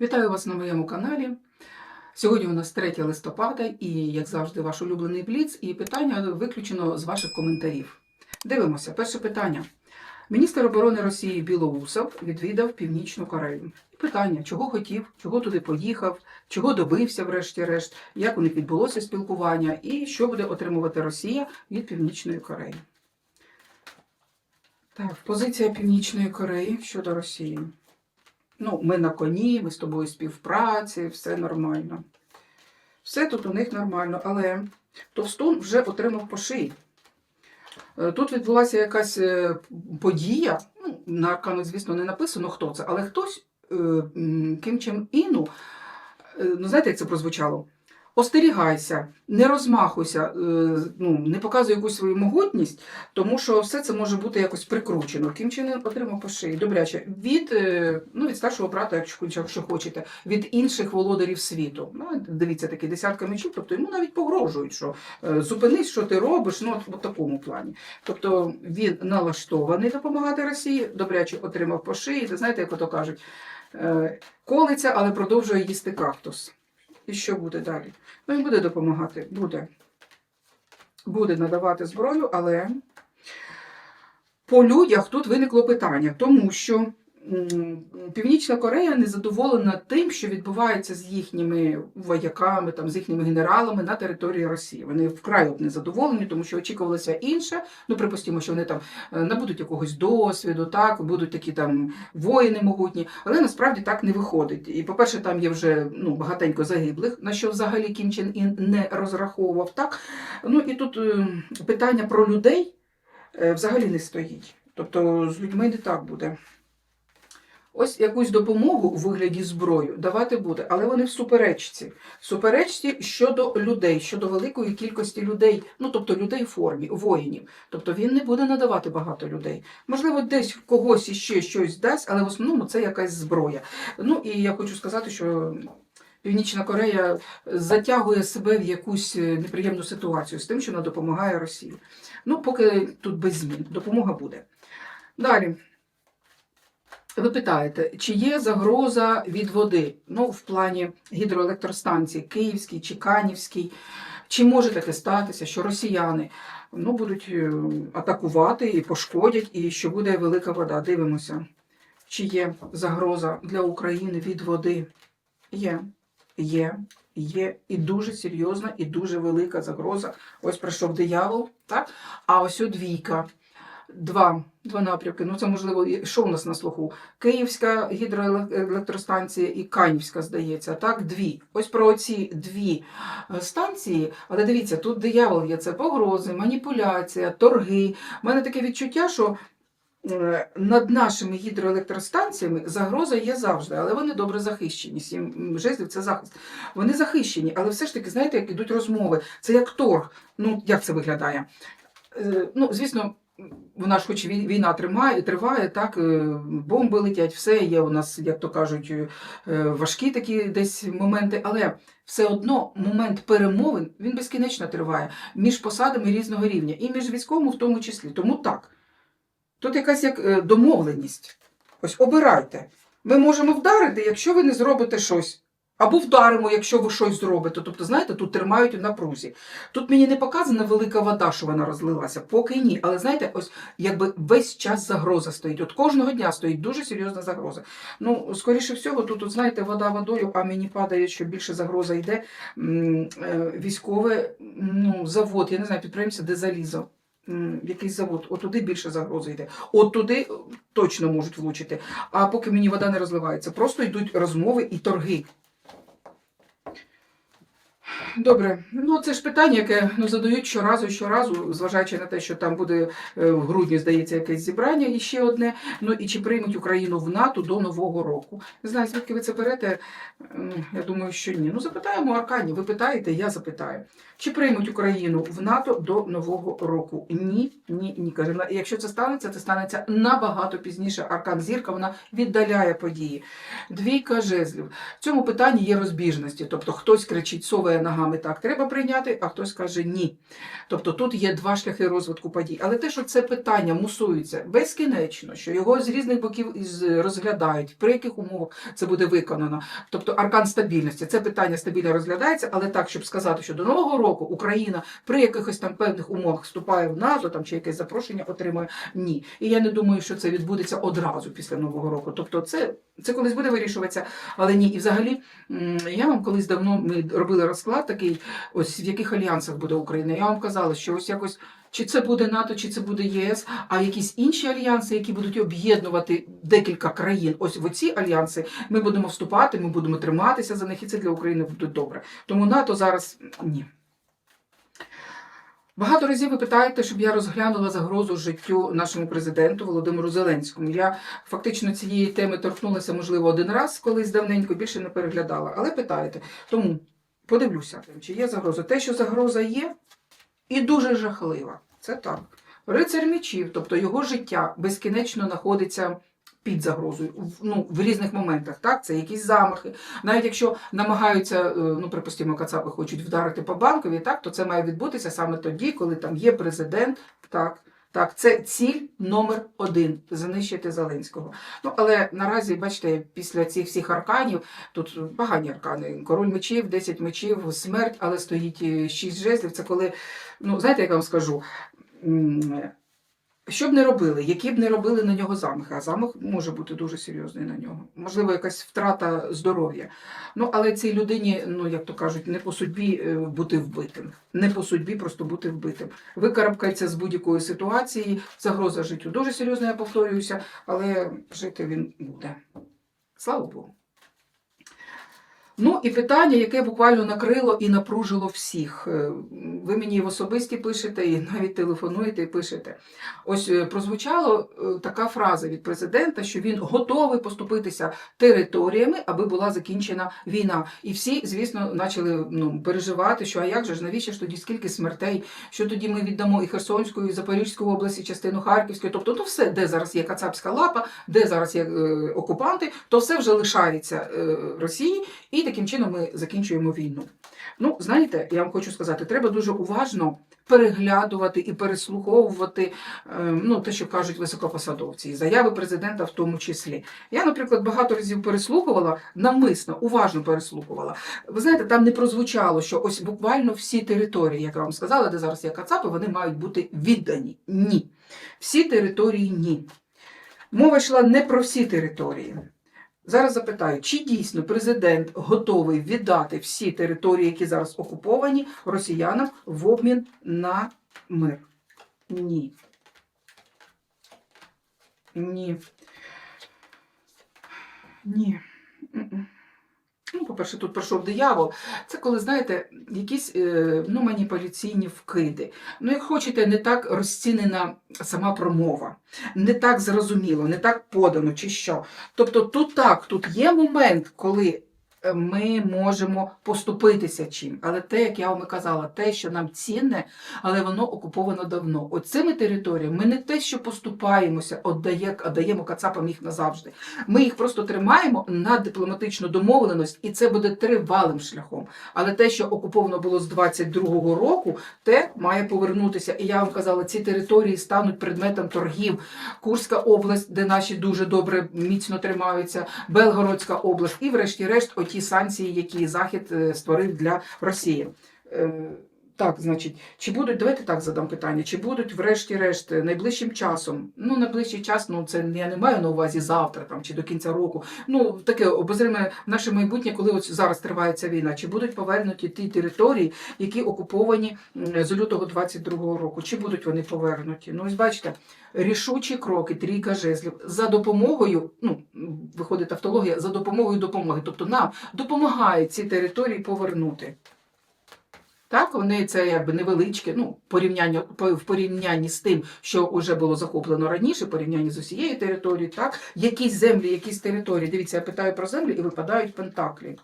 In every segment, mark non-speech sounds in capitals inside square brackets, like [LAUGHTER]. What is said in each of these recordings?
Вітаю вас на моєму каналі. Сьогодні у нас 3 листопада і, як завжди, ваш улюблений бліц, і питання виключено з ваших коментарів. Дивимося, перше питання. Міністр оборони Росії Білоусов відвідав Північну Корею. Питання, чого хотів, чого туди поїхав, чого добився, врешті-решт, як у них відбулося спілкування і що буде отримувати Росія від Північної Кореї. Так, позиція Північної Кореї щодо Росії. Ну, ми на коні, ми з тобою співпраці, все нормально. Все тут у них нормально, але Товстун вже отримав по шиї. Е, Тут відбулася якась е, подія. Ну, на аркану, звісно, не написано, хто це, але хтось е, Ким Чен Іну, ну знаєте, як це прозвучало? Остерігайся, не розмахуйся, е, ну, не показуй якусь свою могутність, тому що все це може бути якось прикручено. Ким Чен отримав по шиї. Добряче, від, е, ну, від старшого брата, якщо, хочете, від інших володарів світу. Ну, дивіться, такі десятка мечів, тобто йому навіть погрожують, що е, зупинись, що ти робиш, ну, в такому плані. Тобто він налаштований допомагати Росії, добряче отримав по шиї. Знаєте, як ото кажуть, колиться, але продовжує їсти кактус. І що буде далі? Ну, він буде допомагати, буде. Буде надавати зброю, але по людях тут виникло питання, тому що Північна Корея не задоволена тим, що відбувається з їхніми вояками, там, з їхніми генералами на території Росії. Вони вкрай от незадоволені, тому що очікувалося інше. Ну, припустимо, що вони там е, набудуть якогось досвіду, так, будуть такі там воїни могутні, але насправді так не виходить. І, по-перше, там є вже ну, багатенько загиблих, на що взагалі Кім Чен Ін не розраховував. Так? Ну і тут е, питання про людей е, взагалі не стоїть. Тобто з людьми не так буде. Ось якусь допомогу у вигляді зброю давати буде, але вони в суперечці. В суперечці щодо людей, щодо великої кількості людей, ну тобто людей в формі, воїнів. Тобто він не буде надавати багато людей. Можливо, десь в когось іще щось дасть, але в основному це якась зброя. Ну і я хочу сказати, що. Північна Корея затягує себе в якусь е, неприємну ситуацію з тим, що вона допомагає Росії. Ну, поки тут без змін, допомога буде. Далі. Ви питаєте, чи є загроза від води? Ну, в плані гідроелектростанцій Київській чи Канівській. Чи може таке статися, що росіяни ну, будуть е, атакувати і пошкодять, і що буде велика вода? Дивимося, чи є загроза для України від води? Є, є, є і дуже серйозна, і дуже велика загроза. Ось прийшов диявол, так? А ось у двійка. Два, два напрямки. Ну, це можливо, що у нас на слуху? Київська гідроелектростанція і Канівська, здається. Так, дві. Ось про ці дві е, станції. Але дивіться, тут диявол є це погрози, маніпуляція, торги. У мене таке відчуття, що е, над нашими гідроелектростанціями загроза є завжди, але вони добре захищені. Сім жезлів це захист. Вони захищені, але все ж таки, знаєте, як ідуть розмови. Це як торг. Ну, як це виглядає? Е, Ну, звісно, вона ж хоч війна тримає, триває, так, е, бомби летять, все є у нас, як то кажуть, е, важкі такі десь моменти, але все одно момент перемовин він безкінечно триває між посадами різного рівня, і між військовими в тому числі. Тому так. Тут якась як е, домовленість. Ось обирайте. Ми можемо вдарити, якщо ви не зробите щось. Або вдаримо, якщо ви щось зробите. Тобто, знаєте, тут тримають у напрузі. Тут мені не показана велика вода, що вона розлилася, поки ні. Але знаєте, ось якби весь час загроза стоїть. От кожного дня стоїть дуже серйозна загроза. Ну, скоріше всього, тут, от, знаєте, вода водою, а мені падає, що більше загроза йде. Е, Військове, ну, завод, я не знаю, підприємство, де залізо. Якийсь завод, от туди більше загрози йде. От туди е, точно можуть влучити. А поки мені вода не розливається, просто йдуть розмови і торги. Добре, ну це ж питання, яке ну, задають щоразу щоразу, зважаючи на те, що там буде е, в грудні, здається, якесь зібрання і ще одне. Ну і чи приймуть Україну в НАТО до Нового року? Не знаю, звідки ви це берете. Я думаю, що ні. Ну запитаємо Аркані. Ви питаєте, я запитаю. Чи приймуть Україну в НАТО до Нового року? Ні, ні, ні. Каже, «На- якщо це станеться, це станеться набагато пізніше. Аркан Зірка вона віддаляє події. Двійка жезлів. В цьому питанні є розбіжності. Тобто хтось кричить соває на ногами так треба прийняти, а хтось каже ні. Тобто тут є два шляхи розвитку подій. Але те, що це питання мусується безкінечно, що його з різних боків розглядають, при яких умовах це буде виконано. Тобто аркан стабільності. Це питання стабільно розглядається, але так, щоб сказати, що до нового року Україна при якихось там певних умовах вступає в НАТО там чи якесь запрошення отримує. Ні. І я не думаю, що це відбудеться одразу після нового року. Тобто, це, це колись буде вирішуватися, але ні. І взагалі, я вам колись давно ми робили розклад такий, ось в яких альянсах буде Україна. Я вам казала, що ось якось. Чи це буде НАТО, чи це буде ЄС, а якісь інші альянси, які будуть об'єднувати декілька країн. Ось в ці альянси ми будемо вступати, ми будемо триматися за них, і це для України буде добре. Тому НАТО зараз ні. Багато разів ви питаєте, щоб я розглянула загрозу життю нашому президенту Володимиру Зеленському. Я фактично цієї теми торкнулася, можливо, один раз, колись давненько більше не переглядала. Але питаєте. Тому подивлюся, чи є загроза. Те, що загроза є, і дуже жахлива. Це так. Рицар мечів, тобто його життя безкінечно знаходиться під загрозою ну, в різних моментах. Так? Це якісь замахи. Навіть якщо намагаються, е, ну, припустимо, Кацапи хочуть вдарити по банкові, так, то це має відбутися саме тоді, коли там є президент. Так, так, це ціль номер один знищити Зеленського. Ну, але наразі, бачите, після цих всіх арканів, тут погані аркани. Король мечів, 10 мечів, смерть, але стоїть е, 6 жезлів. Це коли, ну, знаєте, я вам скажу, що б не робили, які б не робили на нього замахи, а замах може бути дуже серйозний на нього. Можливо, якась втрата здоров'я. Ну, але цій людині, ну як то кажуть, не по судьбі е, бути вбитим. Не по судьбі просто бути вбитим. Викарабкається з будь-якої ситуації, загроза життю дуже серйозна, я повторююся, але жити він буде. Слава Богу. Ну і питання, яке буквально накрило і напружило всіх. Е, Ви мені в особисті пишете і навіть телефонуєте і пишете. Ось е, прозвучала е, така фраза від президента, що він готовий поступитися територіями, аби була закінчена війна. І всі, звісно, почали ну, переживати, що а як же ж, навіщо ж тоді скільки смертей, що тоді ми віддамо і Херсонську, і Запорізьку області, частину Харківської, тобто то все, де зараз є Кацапська лапа, де зараз є е, окупанти, то все вже лишається е, Росії, і таким чином ми закінчуємо війну. Ну, знаєте, я вам хочу сказати, треба дуже уважно переглядувати і переслуховувати е, ну, те, що кажуть високопосадовці, і заяви президента в тому числі. Я, наприклад, багато разів переслухувала, навмисно, уважно переслухувала. Ви знаєте, там не прозвучало, що ось буквально всі території, як я вам сказала, де зараз є Кацапи, вони мають бути віддані. Ні. Всі території ні. Мова йшла не про всі території. Зараз запитаю, чи дійсно президент готовий віддати всі території, які зараз окуповані росіянам в обмін на мир? Ні. Ні. Ні. Ну, по-перше, тут пройшов диявол. Це коли, знаєте, якісь е, ну, маніпуляційні вкиди. Ну, як хочете, не так розцінена сама промова, не так зрозуміло, не так подано, чи що. Тобто тут так, тут є момент, коли ми можемо поступитися чим. Але те, як я вам і казала, те, що нам цінне, але воно окуповано давно. Оцими територіями ми не те, що поступаємося, отдає, отдаємо кацапам їх назавжди. Ми їх просто тримаємо на дипломатичну домовленість, і це буде тривалим шляхом. Але те, що окуповано було з 22-го року, те має повернутися. І я вам казала, ці території стануть предметом торгів. Курська область, де наші дуже добре міцно тримаються, Белгородська область, і, врешті-решт, оті санкції, які Захід е, створив для Росії. Е, Так, значить, чи будуть, давайте так задам питання, чи будуть, врешті-решт, найближчим часом, ну, найближчий час, ну, це я не маю на увазі завтра там, чи до кінця року, ну, таке обозриме наше майбутнє, коли ось зараз триває ця війна, чи будуть повернуті ті території, які окуповані з лютого 22-го року, чи будуть вони повернуті? Ну, ось бачите, рішучі кроки, трійка жезлів, за допомогою, ну, виходить автологія, за допомогою допомоги, тобто нам допомагають ці території повернути. Так, вони це якби невеличке, ну, порівняння по- в порівнянні з тим, що вже було захоплено раніше, порівнянні з усією територією, так, якісь землі, якісь території. Дивіться, я питаю про землі і випадають пентаклі.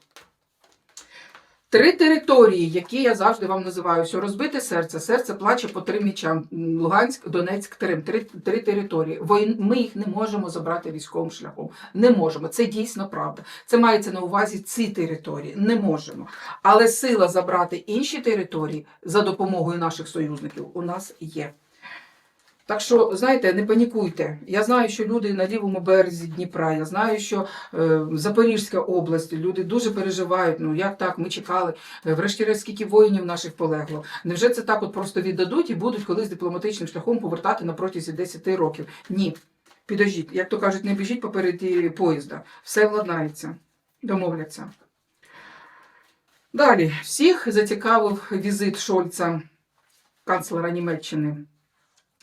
Три території, які я завжди вам називаю, що розбите серце, серце плаче по трим мічам. Луганськ, Донецьк, Крим. Три, три території. Ми їх не можемо забрати військовим шляхом. Не можемо. Це дійсно правда. Це мається на увазі ці території. Не можемо. Але сила забрати інші території за допомогою наших союзників у нас є. Так що, знаєте, не панікуйте. Я знаю, що люди на лівому березі Дніпра, я знаю, що е, Запорізька область, люди дуже переживають. Ну як так, ми чекали. Е, Врешті-решт, скільки воїнів наших полегло. Невже це так от просто віддадуть і будуть колись дипломатичним шляхом повертати на протязі 10 років? Ні. Підождіть, як то кажуть, не біжіть попереді поїзда. Все владнається, домовляться. Далі, всіх зацікавив візит Шольца, канцлера Німеччини,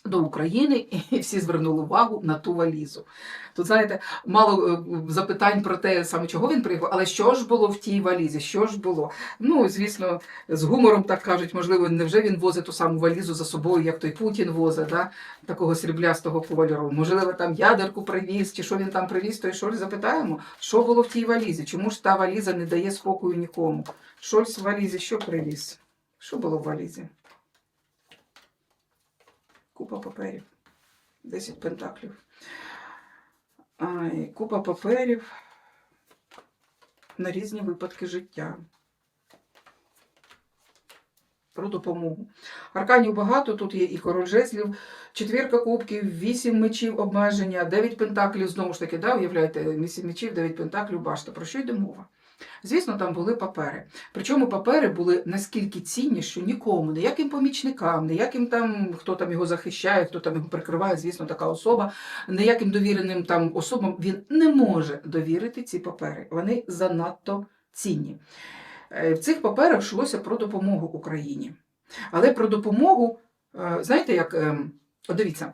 до України, і [LAUGHS] всі звернули увагу на ту валізу. Тут, знаєте, мало е, запитань про те, саме чого він приїхав, але що ж було в тій валізі? Що ж було? Ну, звісно, з гумором так кажуть, можливо, невже він возить ту саму валізу за собою, як той Путін возить, да? такого сріблястого кольору. Можливо, там ядерку привіз, чи що він там привіз, то і Шольц запитаємо, що було в тій валізі? Чому ж та валіза не дає спокою нікому? Шольц в валізі що привіз? Що було в валізі? Купа паперів. 10 пентаклів. Ай, купа паперів на різні випадки життя. Про допомогу. Арканів багато, тут є і король жезлів, четвірка кубків, вісім мечів обмеження, дев'ять пентаклів, знову ж таки, да, уявляєте, вісім мечів, дев'ять пентаклів, башта. Про що йде мова? Звісно, там були папери. Причому папери були наскільки цінні, що нікому, ніяким помічникам, ніяким там, хто там його захищає, хто там його прикриває, звісно, така особа, ніяким довіреним там особам він не може довірити ці папери. Вони занадто цінні. Е, В цих паперах йшлося про допомогу Україні. Але про допомогу, е, знаєте, як ем, дивіться,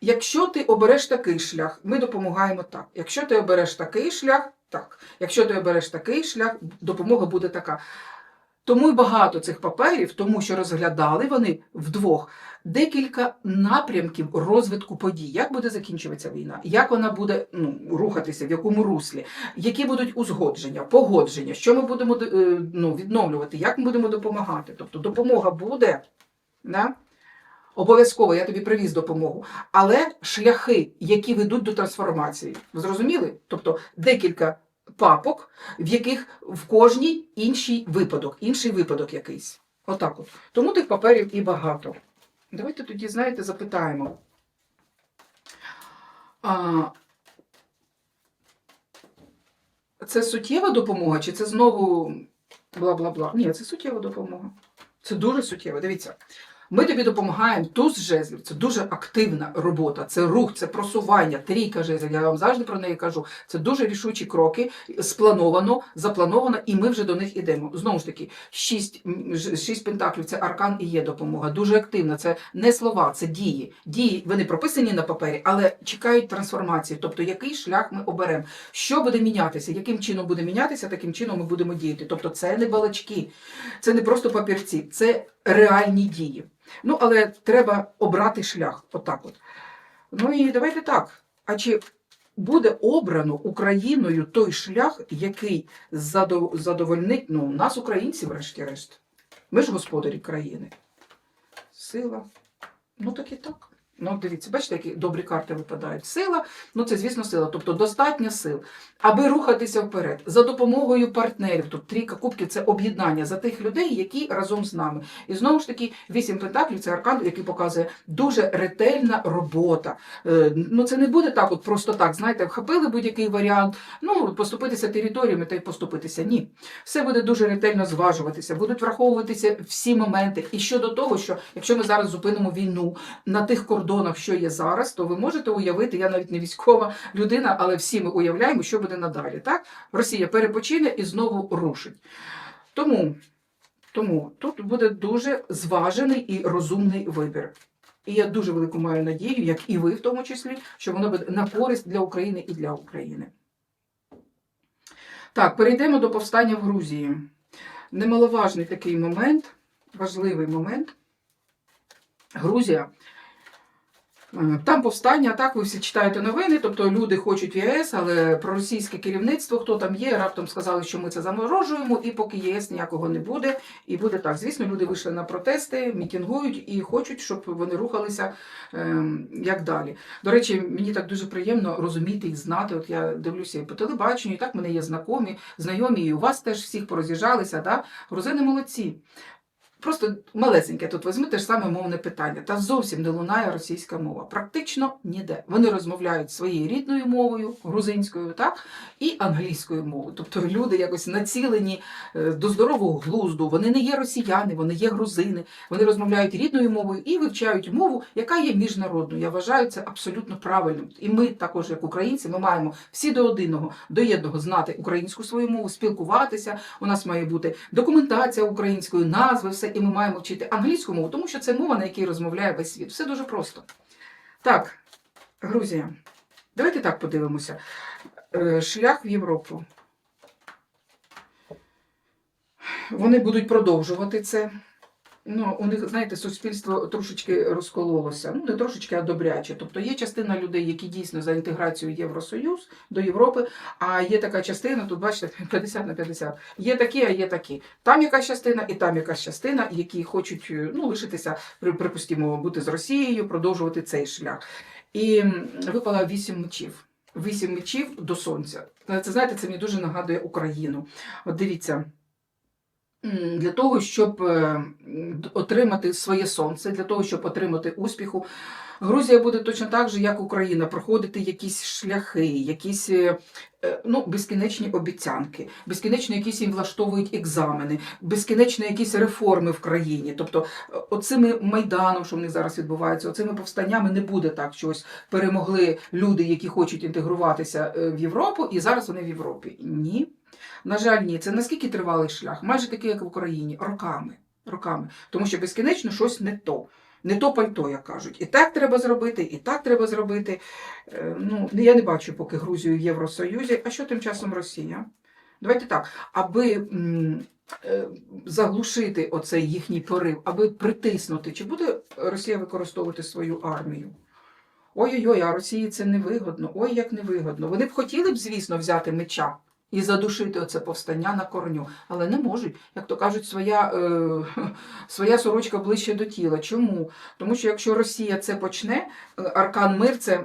якщо ти обереш такий шлях, ми допомагаємо так. Якщо ти обереш такий шлях, так. Якщо ти обереш такий шлях, допомога буде така. Тому й багато цих паперів, тому що розглядали вони вдвох декілька напрямків розвитку подій. Як буде закінчуватися війна? Як вона буде ну, рухатися, в якому руслі? Які будуть узгодження, погодження? Що ми будемо е, ну, відновлювати? Як ми будемо допомагати? Тобто допомога буде. Да? Обов'язково я тобі привіз допомогу. Але шляхи, які ведуть до трансформації, зрозуміли? Тобто декілька папок, в яких в кожній інший випадок, інший випадок якийсь. Отак от. Тому тих паперів і багато. Давайте тоді, знаєте, запитаємо. А, це суттєва допомога, чи це знову бла-бла-бла? Ні, це суттєва допомога. Це дуже суттєво. Дивіться. Ми тобі допомагаємо туз жезлів. Це дуже активна робота, це рух, це просування, трійка жезлів. Я вам завжди про неї кажу. Це дуже рішучі кроки, сплановано, заплановано, і ми вже до них ідемо. Знову ж таки, шість, шість пентаклів це аркан і є допомога. Дуже активна. Це не слова, це дії. Дії вони прописані на папері, але чекають трансформації. Тобто, який шлях ми оберемо, що буде мінятися, яким чином буде мінятися, таким чином ми будемо діяти. Тобто, це не балачки, це не просто папірці, це реальні дії. Ну, але треба обрати шлях. Отак от. Ну і давайте так. А чи буде обрано Україною той шлях, який задов- задовольнить ну, нас, українців, врешті-решт? Ми ж господарі країни. Сила. Ну так і так. Ну, дивіться, бачите, які добрі карти випадають. Сила, ну це, звісно, сила, тобто достатньо сил, аби рухатися вперед за допомогою партнерів. Тут трійка кубків це об'єднання за тих людей, які разом з нами. І знову ж таки, вісім пентаклів це аркан, який показує дуже ретельна робота. Е, Ну, це не буде так, от просто так. Знаєте, вхопили будь-який варіант, ну, поступитися територіями та й поступитися. Ні. Все буде дуже ретельно зважуватися, будуть враховуватися всі моменти. І щодо того, що якщо ми зараз зупинимо війну на тих кордонах, що є зараз, то ви можете уявити, я навіть не військова людина, але всі ми уявляємо, що буде надалі. Так? Росія перепочине і знову рушить. Тому, тому тут буде дуже зважений і розумний вибір. І я дуже велику маю надію, як і ви в тому числі, що воно буде на користь для України і для України. Так, перейдемо до повстання в Грузії. Немаловажний такий момент, важливий момент. Грузія Там повстання, так, ви всі читаєте новини, тобто люди хочуть в ЄС, але проросійське керівництво, хто там є, раптом сказали, що ми це заморожуємо, і поки ЄС ніякого не буде, і буде так. Звісно, люди вийшли на протести, мітингують і хочуть, щоб вони рухалися ем, як далі. До речі, мені так дуже приємно розуміти і знати. От я дивлюся і по телебаченню, і так мене є знайомі, знайомі, і у вас теж всіх пороз'їжджалися. Да? Грузини молодці. Просто малесеньке тут візьми те ж саме мовне питання. Та зовсім не лунає російська мова. Практично ніде. Вони розмовляють своєю рідною мовою, грузинською, так, і англійською мовою. Тобто люди якось націлені е, до здорового глузду. Вони не є росіяни, вони є грузини. Вони розмовляють рідною мовою і вивчають мову, яка є міжнародною. Я вважаю це абсолютно правильним. І ми також, як українці, ми маємо всі до одного, до єдного знати українську свою мову, спілкуватися. У нас має бути документація українською, назви, все, і ми маємо вчити англійську мову, тому що це мова, на якій розмовляє весь світ. Все дуже просто. Так, Грузія. Давайте так подивимося. Е, Шлях в Європу. Вони будуть продовжувати це. Ну, у них, знаєте, суспільство трошечки розкололося. Ну, не трошечки, а добряче. Тобто є частина людей, які дійсно за інтеграцію Євросоюз до Європи, а є така частина, тут бачите, [LAUGHS] 50 на 50. Є такі, а є такі. Там якась частина і там якась частина, які хочуть ну, лишитися, при- припустимо, бути з Росією, продовжувати цей шлях. І м, випало вісім мечів. Вісім мечів до сонця. Це знаєте, це мені дуже нагадує Україну. От дивіться. Для того, щоб е, отримати своє сонце, для того, щоб отримати успіху, Грузія буде точно так же, як Україна, проходити якісь шляхи, якісь е, е, ну, безкінечні обіцянки, безкінечно якісь їм влаштовують екзамени, безкінечно якісь реформи в країні. Тобто, е, оцими майданом, що в них зараз відбувається, оцими повстаннями не буде так, що ось перемогли люди, які хочуть інтегруватися в Європу, і зараз вони в Європі. Ні. На жаль, ні. Це наскільки тривалий шлях? Майже такий, як в Україні, роками. роками. Тому що безкінечно щось не то. Не то пальто, як кажуть. І так треба зробити, і так треба зробити. Е, Ну, я не бачу поки Грузію в Євросоюзі. А що тим часом Росія? Давайте так, аби е, заглушити оцей їхній порив, аби притиснути, чи буде Росія використовувати свою армію? Ой-ой-ой, а Росії це невигодно. Ой, як невигодно. Вони б хотіли б, звісно, взяти меча і задушити оце повстання на корню, але не можуть. Як то кажуть, своя, е, [LAUGHS] своя сорочка ближче до тіла. Чому? Тому що якщо Росія це почне, е, Аркан Мир це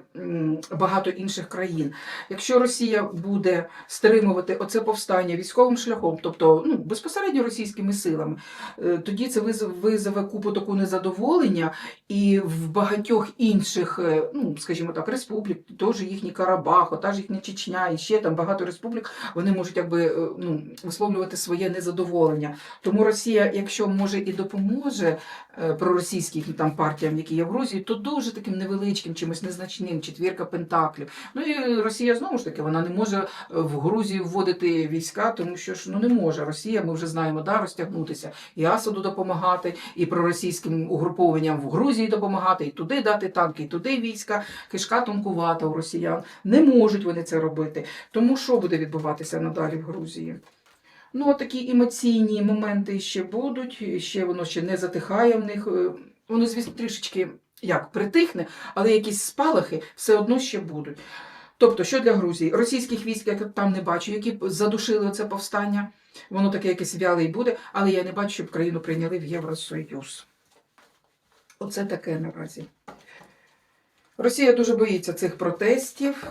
багато інших країн. Якщо Росія буде стримувати оце повстання військовим шляхом, тобто ну, безпосередньо російськими силами, е, тоді це визов- визове купу таку незадоволення, і в багатьох інших, е, ну скажімо так, республік, теж їхній Карабах, та ж їхня Чечня, і ще там багато республік, вони можуть якби е, ну, висловлювати своє незадоволення. Тому Росія, якщо може і допоможе е, проросійським там партіям, які є в Грузії, то дуже таким невеличким, чимось незначним, четвірка пентаклів. Ну і Росія знову ж таки вона не може е, в Грузію вводити війська, тому що ж ну не може Росія. Ми вже знаємо, да, розтягнутися і Асаду допомагати, і проросійським угрупованням в Грузії допомагати, і туди дати танки, і туди війська. Кишка тонкувата у росіян. Не можуть вони це робити. Тому що буде відбуватися надалі в Грузії? Ну, такі емоційні моменти ще будуть, ще воно ще не затихає в них. Е, Воно, звісно, трішечки як притихне, але якісь спалахи все одно ще будуть. Тобто, що для Грузії? Російських військ я там не бачу, які задушили це повстання. Воно таке якесь вяле і буде, але я не бачу, щоб країну прийняли в Євросоюз. Оце таке наразі. Росія дуже боїться цих протестів.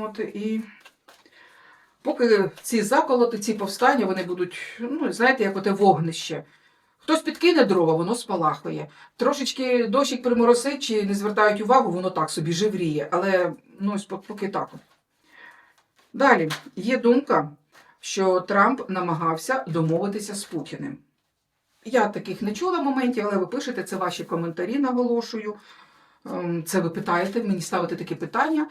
От, і поки ці заколоти, ці повстання, вони будуть, ну, знаєте, як оте вогнище. Хтось підкине дрова, воно спалахує. Трошечки дощик приморосить чи не звертають увагу, воно так собі живріє. Але ну, поки так. Далі є думка, що Трамп намагався домовитися з Путіним. Я таких не чула моментів, але ви пишете, це ваші коментарі, наголошую. Ем, Це ви питаєте, мені ставите такі питання.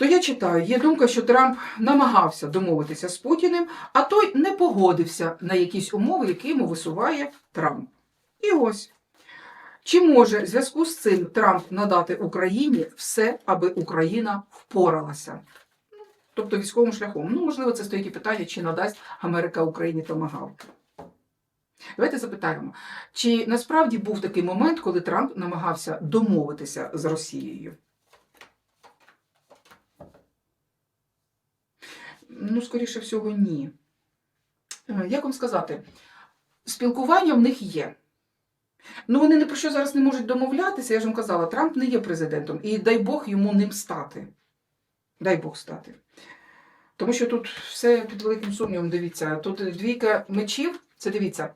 То я читаю, є думка, що Трамп намагався домовитися з Путіним, а той не погодився на якісь умови, які йому висуває Трамп. І ось. Чи може в зв'язку з цим Трамп надати Україні все, аби Україна впоралася? Тобто військовим шляхом. Ну, можливо, це стоїть і питання, чи надасть Америка Україні томагавки. Давайте запитаємо, чи насправді був такий момент, коли Трамп намагався домовитися з Росією? Ну, скоріше всього, ні. Е, Як вам сказати, спілкування в них є. Ну, вони ні про що зараз не можуть домовлятися. Я ж вам казала, Трамп не є президентом, і дай Бог йому ним стати. Дай Бог стати. Тому що тут все під великим сумнівом, дивіться. Тут двійка мечів, це дивіться.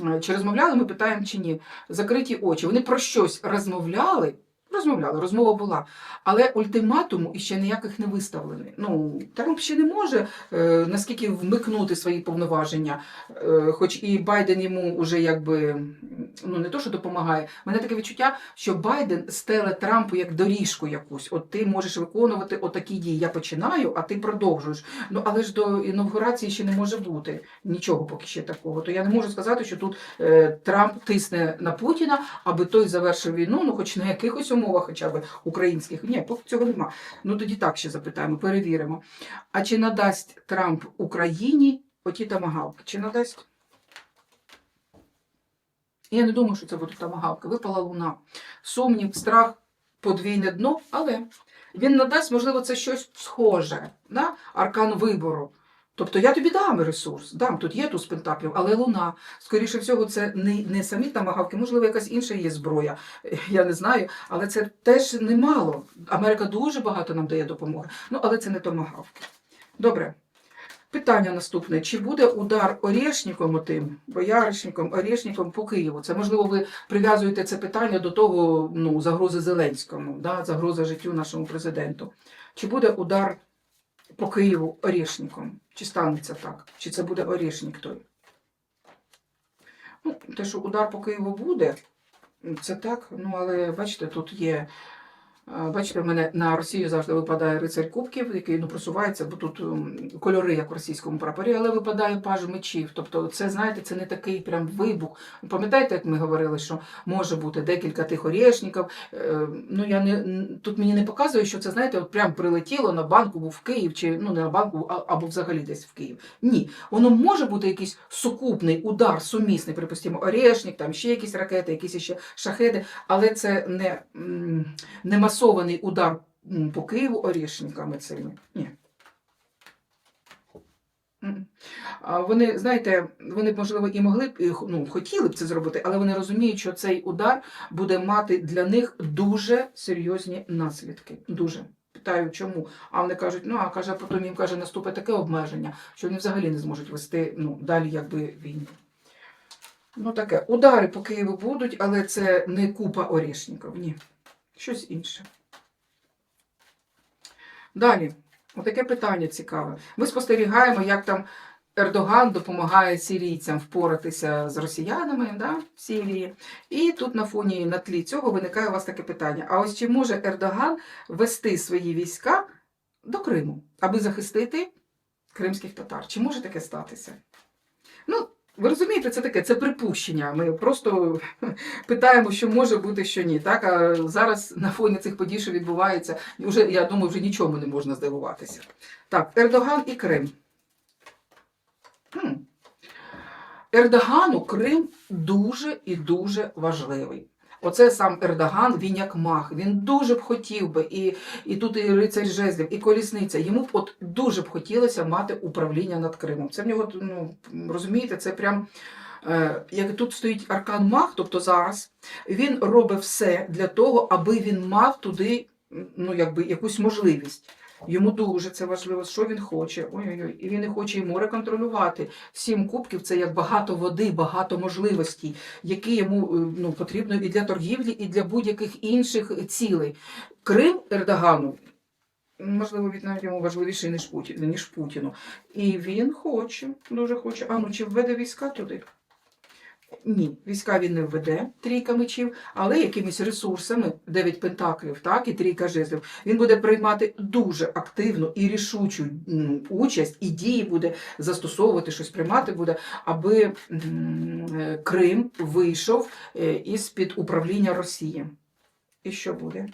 е, Чи розмовляли, ми питаємо чи ні. Закриті очі. Вони про щось розмовляли. Розмовляли, розмова була. Але ультиматуму іще ніяких не виставлений. Ну, Трамп ще не може е, наскільки вмикнути свої повноваження, е, хоч і Байден йому вже якби ну не то, що допомагає. Мене таке відчуття, що Байден стеле Трампу як доріжку якусь. От ти можеш виконувати отакі дії. Я починаю, а ти продовжуєш. Ну але ж до інавгурації ще не може бути нічого поки ще такого. То я не можу сказати, що тут е, Трамп тисне на Путіна, аби той завершив війну, ну хоч на якихось умовах, хоча б українських. Ні, поки цього нема. Ну тоді так ще запитаємо, перевіримо. А чи надасть Трамп Україні оті тамагавки? Чи надасть? Я не думаю, що це буде тамагавка. Випала луна. Сумнів, страх, подвійне дно, але він надасть, можливо, це щось схоже. Да? Аркан вибору. Тобто я тобі дам ресурс, дам, тут є туз пентаклів, але луна. Скоріше всього, це не, не самі тамагавки, можливо, якась інша є зброя. [LAUGHS] Я не знаю, але це теж немало. Америка дуже багато нам дає допомоги. Ну, але це не томагавки. Добре. Питання наступне: чи буде удар Орєшніком отим, бояришником, Орєшніком по Києву? Це можливо, ви прив'язуєте це питання до того ну, загрози Зеленському, да, загроза життю нашому президенту. Чи буде удар по Києву Орєшніком? Чи станеться так? Чи це буде Орєшнік той? Ну, те, що удар по Києву буде, це так. Ну, але бачите, тут є. Бачите, в мене на Росію завжди випадає рицарь кубків, який ну, просувається, бо тут кольори, як в російському прапорі, але випадає паж мечів. Тобто, це, знаєте, це не такий прям вибух. Пам'ятаєте, як ми говорили, що може бути декілька тих орєшників. Е, ну, я не, тут мені не показує, що це, знаєте, от прям прилетіло на банку в Київ, чи ну не на банку, а, або взагалі десь в Київ. Ні, воно може бути якийсь сукупний удар, сумісний, припустимо, Орешник, там ще якісь ракети, якісь ще шахеди, але це не, не масований удар по Києву Орешниками цими. Ні. Вони, знаєте, вони можливо, і могли б, ну, хотіли б це зробити, але вони розуміють, що цей удар буде мати для них дуже серйозні наслідки. Дуже. Питаю, чому? А вони кажуть, ну а каже, потім їм каже, наступить таке обмеження, що вони взагалі не зможуть вести ну, далі якби війну. Ну таке, удари по Києву будуть, але це не купа орішників, ні. Щось інше. Далі, отаке питання цікаве. Ми спостерігаємо, як там Ердоган допомагає сирійцям впоратися з росіянами да, в Сирії. І тут на фоні на тлі цього виникає у вас таке питання: а ось чи може Ердоган вести свої війська до Криму, аби захистити кримських татар? Чи може таке статися? Ну, ви розумієте, це таке, це припущення. Ми просто питаємо, що може бути, що ні. Так? А зараз на фоні цих подій, що відбувається, вже, я думаю, вже нічому не можна здивуватися. Так, Ердоган і Крим. Хм. Ердогану Крим дуже і дуже важливий. Оце сам Ердоган, він як мах. Він дуже б хотів би, і, і тут і рицарь жезлів, і колісниця. Йому б от дуже б хотілося мати управління над Кримом. Це в нього, ну, розумієте, це прям. е, Як тут стоїть аркан Мах, тобто зараз, він робить все для того, аби він мав туди ну, якби, якусь можливість. Йому дуже це важливо, що він хоче. Ой-ой-ой, і він не хоче і море контролювати. Сім кубків це як багато води, багато можливостей, які йому е, ну, потрібно і для торгівлі, і для будь-яких інших цілей. Крим Ердогану, можливо, він навіть йому важливіший, ніж Путін, ніж Путіну. І він хоче, дуже хоче. А ну чи введе війська туди? Ні, війська він не введе, трійка мечів, але якимись ресурсами, дев'ять пентаклів, так, і трійка жезлів, він буде приймати дуже активну і рішучу участь, і дії буде застосовувати, щось приймати буде, аби е, Крим вийшов е, із-під управління Росії. І що буде?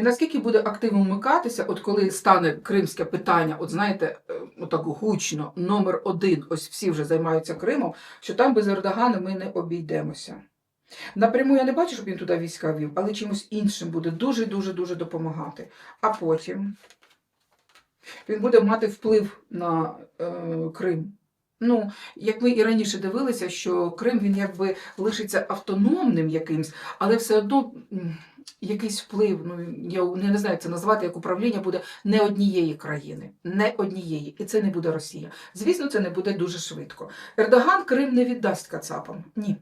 Він наскільки буде активно вмикатися, от коли стане кримське питання, от знаєте, е, отак гучно, номер один, ось всі вже займаються Кримом, що там без Ердогана ми не обійдемося. Напряму я не бачу, щоб він туди війська вів, але чимось іншим буде дуже-дуже дуже допомагати. А потім він буде мати вплив на е, Крим. Ну, як ми і раніше дивилися, що Крим він якби лишиться автономним якимсь, але все одно якийсь вплив, ну я не знаю, як це назвати, як управління буде не однієї країни, не однієї, і це не буде Росія. Звісно, це не буде дуже швидко. Ердоган Крим не віддасть Кацапам. Ні.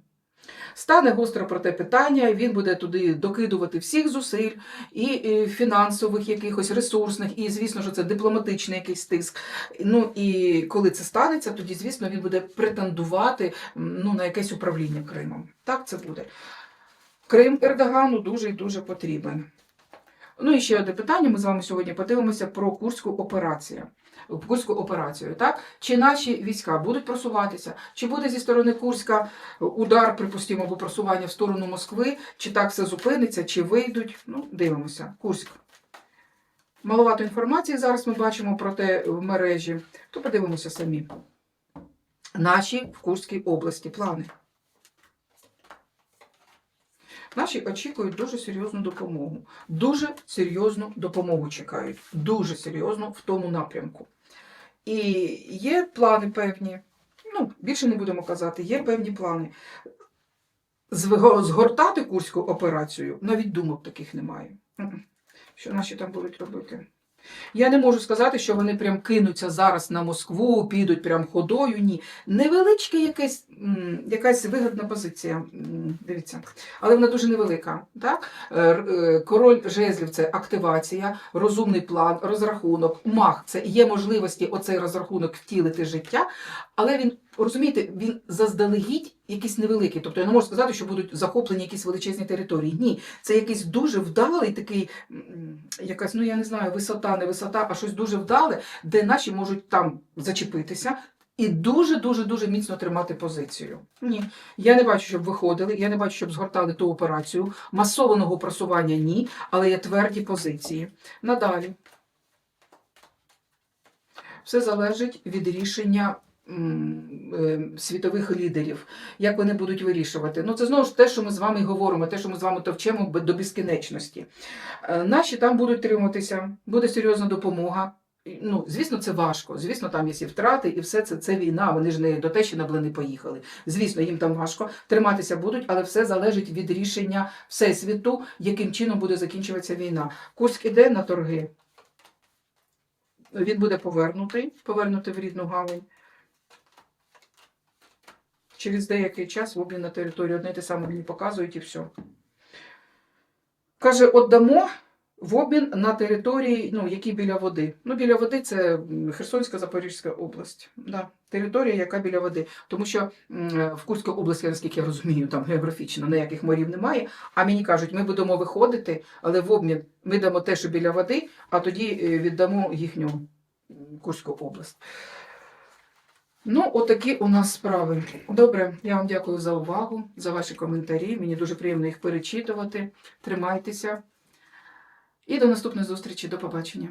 Стане гостро про те питання, він буде туди докидувати всіх зусиль, і, і фінансових, якихось ресурсних, і звісно, що це дипломатичний якийсь тиск. Ну і коли це станеться, тоді, звісно, він буде претендувати ну, на якесь управління Кримом. Так це буде. Крим Ердогану дуже і дуже потрібен. Ну і ще одне питання. Ми з вами сьогодні подивимося про Курську операцію. Курську операцію, так? Чи наші війська будуть просуватися, чи буде зі сторони Курська удар, припустимо, або просування в сторону Москви, чи так все зупиниться, чи вийдуть. Ну, дивимося. Курськ. Маловато інформації зараз ми бачимо про те в мережі, то подивимося самі. Наші в Курській області плани. Наші очікують дуже серйозну допомогу. Дуже серйозну допомогу чекають. Дуже серйозно в тому напрямку. І є плани певні. Ну, більше не будемо казати, є певні плани. Згортати курську операцію навіть думок таких немає. Що наші там будуть робити? Я не можу сказати, що вони прям кинуться зараз на Москву, підуть прям ходою. Ні. Невеличка якась, якась вигідна позиція. Дивіться, але вона дуже невелика. Так? Е, е, Король жезлів це активація, розумний план, розрахунок, мах це є можливості оцей розрахунок втілити життя, але він, розумієте, він заздалегідь якийсь невеликий. Тобто я не можу сказати, що будуть захоплені якісь величезні території. Ні, це якийсь дуже вдалий такий, якась, ну я не знаю, висота, не висота, а щось дуже вдале, де наші можуть там зачепитися. І дуже дуже міцно тримати позицію. Ні, я не бачу, щоб виходили, я не бачу, щоб згортали ту операцію. Масованого просування ні, але є тверді позиції. Надалі. Все залежить від рішення світових лідерів, як вони будуть вирішувати. Ну, це знову ж те, що ми з вами говоримо, те, що ми з вами товчемо до безкінечності. Е, Наші там будуть триматися, буде серйозна допомога. Ну, звісно, це важко. Звісно, там є і втрати, і все це, це війна. Вони ж не до те, що на блини поїхали. Звісно, їм там важко. Триматися будуть, але все залежить від рішення всесвіту, яким чином буде закінчуватися війна. Курськ іде на торги. Він буде повернутий, повернутий в рідну гавань. Через деякий час в обмін на територію одне те саме мені показують і все. Каже, отдамо в обмін на території, ну, які біля води. Ну, біля води це Херсонська, Запорізька область. Да. Територія, яка біля води. Тому що в Курській області, наскільки я розумію, там географічно ніяких морів немає. А мені кажуть, ми будемо виходити, але в обмін ми дамо те, що біля води, а тоді е, віддамо їхню Курську область. Ну, отакі у нас справи. Добре, я вам дякую за увагу, за ваші коментарі. Мені дуже приємно їх перечитувати. Тримайтеся. І до наступної зустрічі. До побачення.